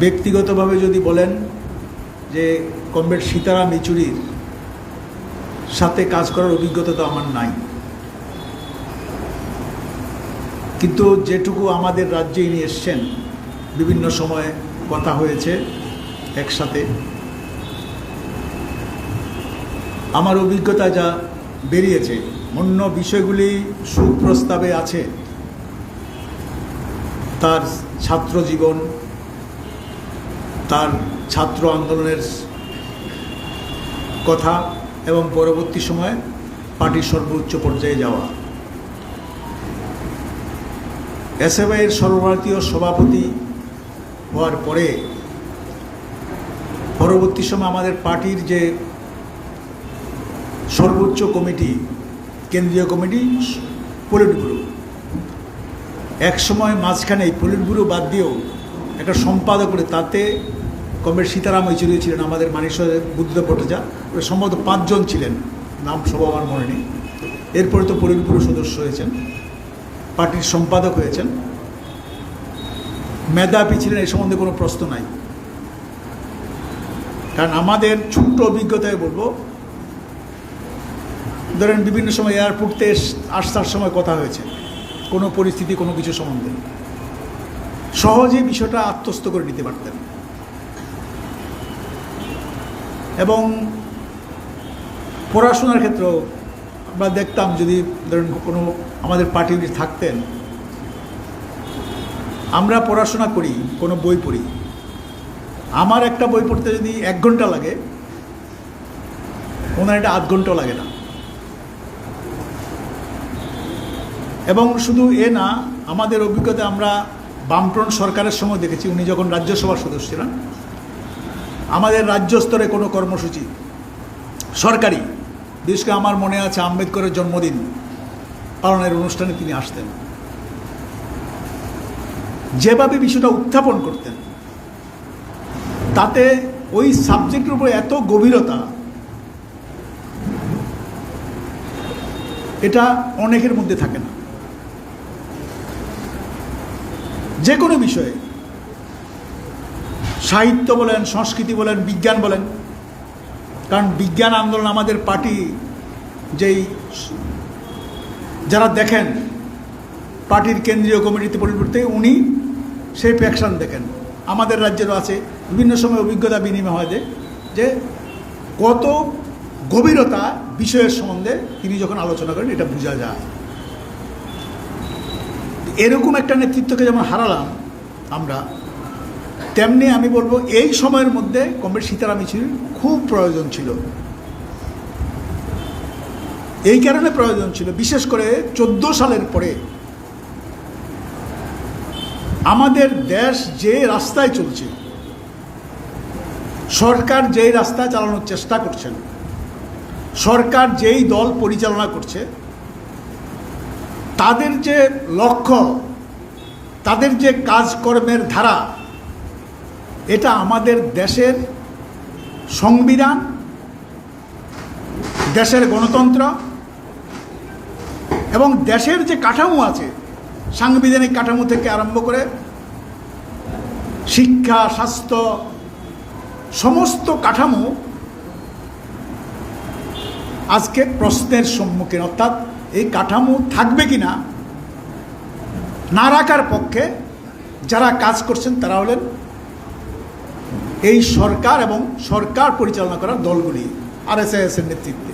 ব্যক্তিগতভাবে যদি বলেন যে কমরেড সীতারাম ইচুরির সাথে কাজ করার অভিজ্ঞতা তো আমার নাই। কিন্তু যেটুকু আমাদের রাজ্যে ইনি এসছেন, বিভিন্ন সময়ে কথা হয়েছে একসাথে। আমার অভিজ্ঞতা যা বেরিয়েছে, অন্য বিষয়গুলি সুপ্রস্তাবে আছে। তার ছাত্র জীবন তার ছাত্র আন্দোলনের কথা এবং পরবর্তী সময়ে পার্টির সর্বোচ্চ পর্যায়ে যাওয়া। এসএফআইয়ের সর্বভারতীয় সভাপতি হওয়ার পরে পরবর্তী সময় আমাদের পার্টির যে সর্বোচ্চ কমিটি, কেন্দ্রীয় কমিটি পলিট ব্যুরো এক সময় মাঝখানে পলিট ব্যুরো বাদ দিয়েও একটা সম্পাদক করে তাতে কমরেড সীতারাম ঐচুরি ছিলেন আমাদের মানেশ্বরের বুদ্ধ ভট্টাচা ওরা সম্ভবত পাঁচজন ছিলেন। নাম সব আমার মনে নেই। এরপরে তো ব্যুরো সদস্য হয়েছেন। পার্টির সম্পাদক হয়েছেন। মেধাবী ছিলেন এই সম্বন্ধে কোনো প্রশ্ন নাই। কারণ আমাদের ছোট্ট অভিজ্ঞতায় বলব, ধরেন বিভিন্ন সময় এয়ারপোর্টে আসার সময় কথা হয়েছে। কোনো পরিস্থিতি, কোনো কিছু সম্বন্ধে। সহজে বিষয়টা আত্মস্থ করে নিতে পারতেন। এবং পড়াশোনার ক্ষেত্রেও আমরা দেখতাম যদি ধরেন কোনো আমাদের পার্টি থাকতেন, আমরা পড়াশোনা করি, কোনো বই পড়ি। আমার একটা বই পড়তে যদি এক ঘণ্টা লাগে, ওনার এটা আধ ঘন্টাও লাগে না। এবং শুধু এ না, আমাদের অভিজ্ঞতা আমরা বামফ্রন্ট সরকারের সময় দেখেছি, উনি যখন রাজ্যসভার সদস্য ছিলেন আমাদের রাজ্য স্তরে কোনো কর্মসূচি, সরকারি, বিশেষ করে আমার মনে আছে আম্বেদকরের জন্মদিন পালনের অনুষ্ঠানে তিনি আসতেন। যেভাবে বিষয়টা উত্থাপন করতেন, তাতে ওই সাবজেক্টের উপর এত গভীরতা, এটা অনেকের মধ্যে থাকে না। যে কোনো বিষয়ে সাহিত্য বলেন, সংস্কৃতি বলেন, বিজ্ঞান বলেন, কারণ বিজ্ঞান আন্দোলন আমাদের পার্টি যেই যারা দেখেন, পার্টির কেন্দ্রীয় কমিটিতে পরিবর্তে উনি সেই প্যাকশন দেখেন। আমাদের রাজ্যেরও আছে, বিভিন্ন সময় অভিজ্ঞতা বিনিময় হয় যে কত গভীরতা বিষয়ের সম্বন্ধে তিনি যখন আলোচনা করেন, এটা বোঝা যায়। এরকম একটা নেতৃত্বকে যেমন হারালাম আমরা তেমনি আমি বলব এই সময়ের মধ্যে কমরেড সীতারাম ইচুরির খুব প্রয়োজন ছিল। এই কারণে প্রয়োজন ছিল, বিশেষ করে চোদ্দ সালের পরে। আমাদের দেশ যে রাস্তায় চলছে, সরকার যেই রাস্তায় চালানোর চেষ্টা করছেন সরকার যেই দল পরিচালনা করছে, তাদের যে লক্ষ্য, তাদের যে কাজকর্মের ধারা এটা আমাদের দেশের সংবিধান, দেশের গণতন্ত্র এবং দেশের যে কাঠামো আছে, সাংবিধানিক কাঠামো থেকে আরম্ভ করে শিক্ষা, স্বাস্থ্য, সমস্ত কাঠামো আজকে প্রশ্নের সম্মুখীন। অর্থাৎ এই কাঠামো থাকবে কি না না রাখার পক্ষে যারা কাজ করছেন তারা হলেন এই সরকার এবং সরকার পরিচালনা করার দলগুলি আর এস এর নেতৃত্বে।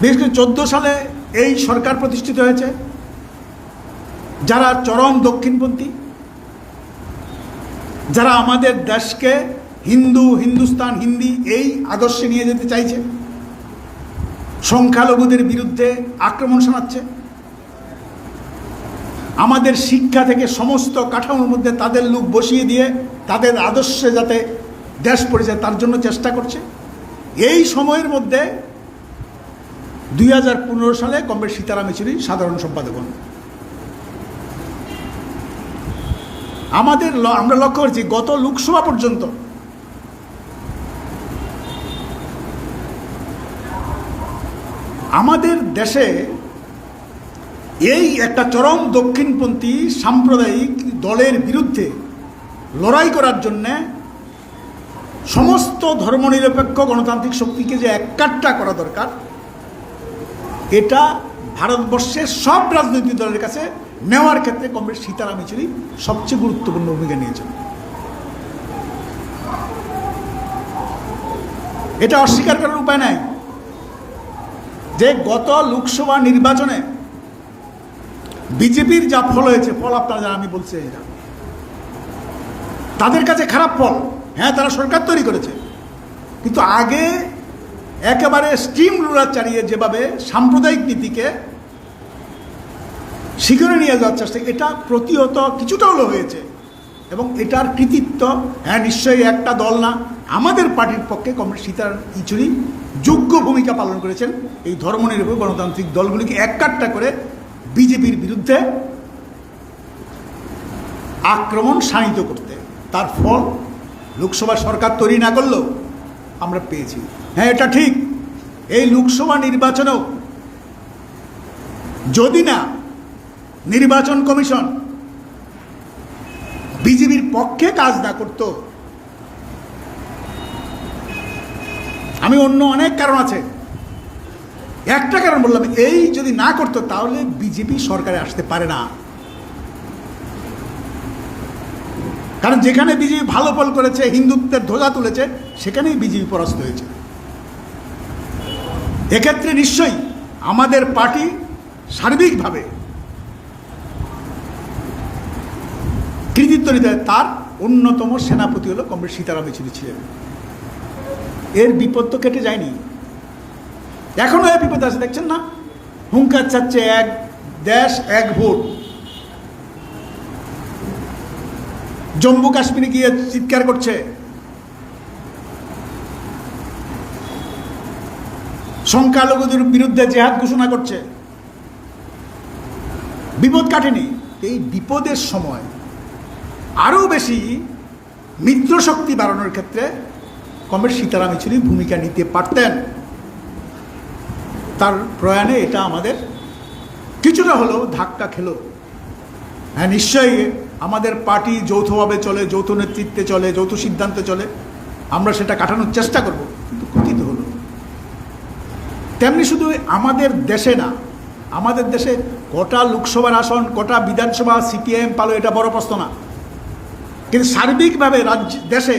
বিশেষ করে চোদ্দ সালে এই সরকার প্রতিষ্ঠিত হয়েছে। যারা চরম দক্ষিণপন্থী, যারা আমাদের দেশকে হিন্দু, হিন্দুস্তান, হিন্দি এই আদর্শে নিয়ে যেতে চাইছে, সংখ্যালঘুদের বিরুদ্ধে আক্রমণ শোনাচ্ছে। আমাদের শিক্ষা থেকে সমস্ত কাঠামোর মধ্যে তাদের লোক বসিয়ে দিয়ে, তাদের আদর্শে যাতে দেশ পড়ে যায় তার জন্য চেষ্টা করছে। এই সময়ের মধ্যে দুই হাজার পনেরো সালে কমরেড সীতারাম ইচুরি সাধারণ সম্পাদক হন। আমাদের আমরা লক্ষ্য করছি, গত লোকসভা পর্যন্ত আমাদের দেশে এই একটা চরম দক্ষিণপন্থী সাম্প্রদায়িক দলের বিরুদ্ধে লড়াই করার জন্যে সমস্ত ধর্মনিরপেক্ষ গণতান্ত্রিক শক্তিকে যে এককাট্টা করা দরকার, এটা ভারতবর্ষের সব রাজনৈতিক দলের কাছে নেওয়ার ক্ষেত্রে কমরেড সীতারাম ইচুরি সবচেয়ে গুরুত্বপূর্ণ ভূমিকা নিয়েছেন। এটা অস্বীকার করার উপায় নাই যে গত লোকসভা নির্বাচনে বিজেপির যা ফল হয়েছে, ফল আপনারা যারা, আমি বলছি এটা তাদের কাছে খারাপ ফল। হ্যাঁ তারা সরকার তৈরি করেছে। কিন্তু আগে একেবারে স্টিম রুলার চালিয়ে যেভাবে সাম্প্রদায়িক নীতিকে শিখরে নিয়ে যাওয়ার চেষ্টা, এটা প্রতিহত কিছুটা হলেও হয়েছে। এবং এটার কৃতিত্ব হ্যাঁ নিশ্চয়ই একটা দল না, আমাদের পার্টির পক্ষে কমরেড সীতার ইচুরি যোগ্য ভূমিকা পালন করেছেন। এই ধর্মনিরপেক্ষ গণতান্ত্রিক দলগুলিকে এককাট্টা করে বিজেপির বিরুদ্ধে আক্রমণ শানিত করতে। তার ফল লোকসভা সরকার তৈরি না করলেও আমরা পেয়েছি। হ্যাঁ এটা ঠিক। এই লোকসভা নির্বাচনেও যদি না নির্বাচন কমিশন বিজেপির পক্ষে কাজ না করত, আমি অন্য অনেক কারণ আছে একটা কারণ বললাম, এই যদি না করতো তাহলে বিজেপি সরকারে আসতে পারে না। কারণ যেখানে বিজেপি ভালো ফল করেছে, হিন্দুত্বের ধ্বজা তুলেছে, সেখানেই বিজেপি পরাস্ত হয়েছে। এক্ষেত্রে নিশ্চয়ই আমাদের পার্টি সার্বিকভাবে কৃতিত্ব নিতে তার অন্যতম সেনাপতি হলো কমরেড সীতারাম ইয়েচুরি ছিলেন। এর বিপদ তো কেটে যায়নি। এখনও এর বিপদ আছে, দেখছেন না? হুঙ্কার চাচ্ছে এক, দেশ এক ভোট। জম্মু কাশ্মীরে গিয়ে চিৎকার করছে। সংখ্যালঘুদের বিরুদ্ধে জেহাদ ঘোষণা করছে। বিপদ কাটেনি, এই বিপদের সময় আরও বেশি মিত্রশক্তি বাড়ানোর ক্ষেত্রে কমরেড সীতারাম ইচুরি ভূমিকা নিতে পারতেন। তার প্রয়াণে এটা আমাদের কিছুটা হলেও ধাক্কা খেলো। হ্যাঁ নিশ্চয়ই আমাদের পার্টি যৌথভাবে চলে, যৌথ নেতৃত্বে চলে, যৌথ সিদ্ধান্তে চলে। আমরা সেটা কাটানোর চেষ্টা করব, কিন্তু ক্ষতি তো হলো তেমনি শুধু আমাদের দেশে না, আমাদের দেশে কটা লোকসভার আসন, কটা বিধানসভা সিপিআইএম পালো, এটা বড় প্রশ্ন না। কিন্তু সার্বিকভাবে রাজ্য, দেশে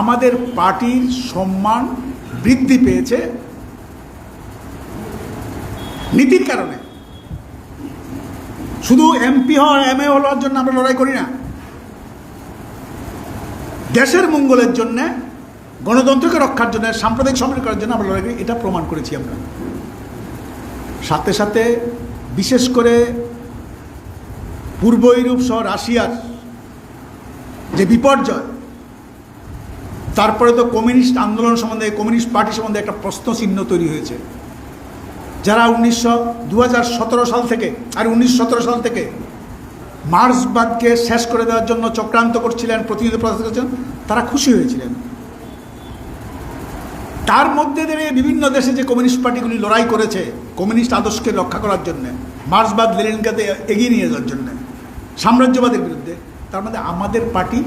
আমাদের পার্টির সম্মান বৃদ্ধি পেয়েছে নীতির কারণে। শুধু এমপি হওয়ার এম এ হওয়ার জন্য আমরা লড়াই করি না। দেশের মঙ্গলের জন্য, গণতন্ত্রকে রক্ষার জন্য, সাম্প্রদায়িক সম্মান করার জন্য আমরা লড়াই করি, এটা প্রমাণ করেছি আমরা। সাথে সাথে বিশেষ করে পূর্ব ইউরোপ সহ রাশিয়ার যে বিপর্যয়, তারপরে তো কমিউনিস্ট আন্দোলন সম্বন্ধে, কমিউনিস্ট পার্টি সম্বন্ধে একটা প্রশ্ন চিহ্ন তৈরি হয়েছে। যারা উনিশশো দু সাল থেকে, আর উনিশশো সতেরো সাল থেকে মার্ক্সবাদকে শেষ করে দেওয়ার জন্য চক্রান্ত করছিলেন, প্রতিনিধি প্রকাশ করছিলেন, তারা খুশি হয়েছিলেন। তার মধ্যে দিয়ে বিভিন্ন দেশে যে কমিউনিস্ট পার্টিগুলি লড়াই করেছে, কমিউনিস্ট আদর্শকে রক্ষা করার জন্যে মার্ক্সবাদ লেনিনকাতে এগিয়ে নিয়ে যাওয়ার জন্যে, সাম্রাজ্যবাদের বিরুদ্ধে, তার মধ্যে আমাদের পার্টি,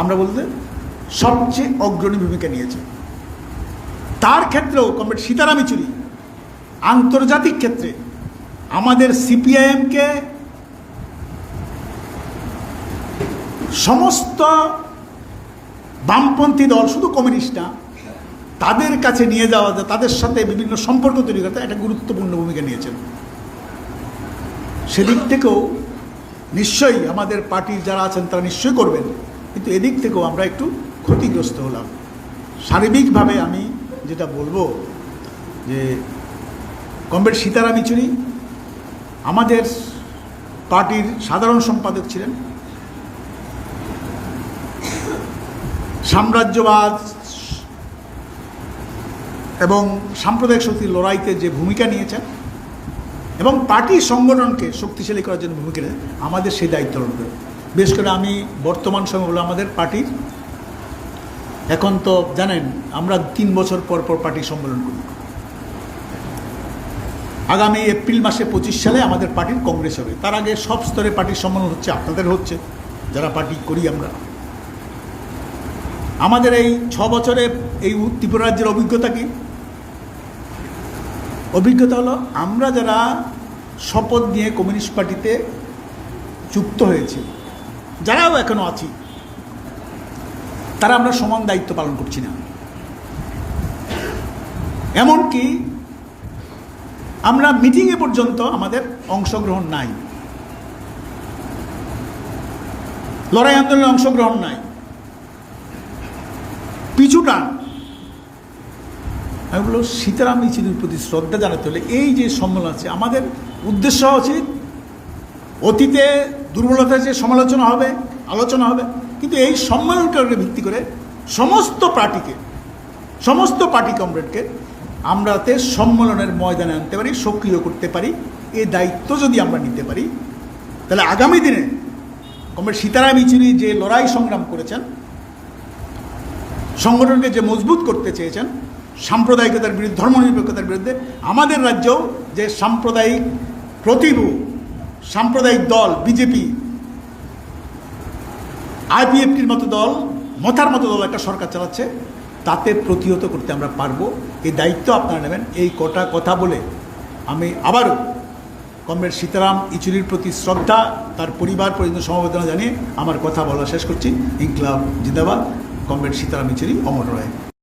আমরা বলতে সবচেয়ে অগ্রণী ভূমিকা নিয়েছে। তার ক্ষেত্রেও কমরেড সীতারাম ইচুরি আন্তর্জাতিক ক্ষেত্রে আমাদের সিপিআইএমকে সমস্ত বামপন্থী দল, শুধু কমিউনিস্ট না, তাদের কাছে নিয়ে যাওয়া যায় তাদের সাথে বিভিন্ন সম্পর্ক তৈরি করতে একটা গুরুত্বপূর্ণ ভূমিকা নিয়েছেন। সেদিক থেকেও নিশ্চয়ই আমাদের পার্টির যারা আছেন তারা নিশ্চয়ই করবেন, কিন্তু এদিক থেকেও আমরা একটু ক্ষতিগ্রস্ত হলাম। শারীরিকভাবে আমি যেটা বলব যে কমরেড সীতারাম ইচুরি, আমাদের পার্টির সাধারণ সম্পাদক ছিলেন। সাম্রাজ্যবাদ এবং সাম্প্রদায়িক শক্তির লড়াইতে যে ভূমিকা নিয়েছেন এবং পার্টি সংগঠনকে শক্তিশালী করার জন্য ভূমিকা নিয়েছেন, আমাদের সেই দায়িত্ব করে বিশেষ করে আমি বর্তমান সময় বলে আমাদের পার্টির। এখন তো জানেন, আমরা তিন বছর পর পর পার্টি সম্মেলন করি আগামী এপ্রিল মাসে পঁচিশ সালে আমাদের পার্টির কংগ্রেস হবে। তার আগে সব স্তরে পার্টির সম্মেলন হচ্ছে, আপনাদের হচ্ছে, যারা পার্টি করি আমরা। আমাদের এই ছ বছরে এই ত্রিপুরা রাজ্যের অভিজ্ঞতা কি? অভিজ্ঞতা হলো, আমরা যারা শপথ নিয়ে কমিউনিস্ট পার্টিতে যুক্ত হয়েছি, যারাও এখনও আছি, তারা আমরা সমান দায়িত্ব পালন করছি না। এমনকি আমরা মিটিংয়ে পর্যন্ত আমাদের অংশগ্রহণ নাই। লড়াই আন্দোলনে অংশগ্রহণ নাই। পিছু টান। আমি বলল সীতারাম ইচিনির প্রতি শ্রদ্ধা জানাতে হলে এই যে সম্মেলন আছে, আমাদের উদ্দেশ্য উচিত অতীতে দুর্বলতা যে সমালোচনা হবে, আলোচনা হবে, কিন্তু এই সম্মেলনকে ভিত্তি করে সমস্ত পার্টিকে, সমস্ত পার্টি কমরেডকে আমরাতে সম্মেলনের ময়দানে আনতে পারি, সক্রিয় করতে পারি এই দায়িত্ব যদি আমরা নিতে পারি, তাহলে আগামী দিনে কমরেড সীতারাম ইচুরি যে লড়াই সংগ্রাম করেছেন, সংগঠনকে যে মজবুত করতে চেয়েছেন, সাম্প্রদায়িকতার বিরুদ্ধে, ধর্মনিরপেক্ষতার বিরুদ্ধে, আমাদের রাজ্যেও যে সাম্প্রদায়িক প্রতিভু, সাম্প্রদায়িক দল, বিজেপি, আইপিএফটির মতো দল, মথার মতো দল একটা সরকার চালাচ্ছে তাতে প্রতিহত করতে আমরা পারব। এই দায়িত্ব আপনারা নেবেন। এই কটা কথা বলে আমি আবারও কমরেড সীতারাম ইচুরির প্রতি শ্রদ্ধা, তার পরিবার পর্যন্ত সমবেদনা জানিয়ে আমার কথা বলা শেষ করছি। ইনকলাব জিন্দাবাদ। কমরেড সীতারাম ইচুরি, অমর রয়।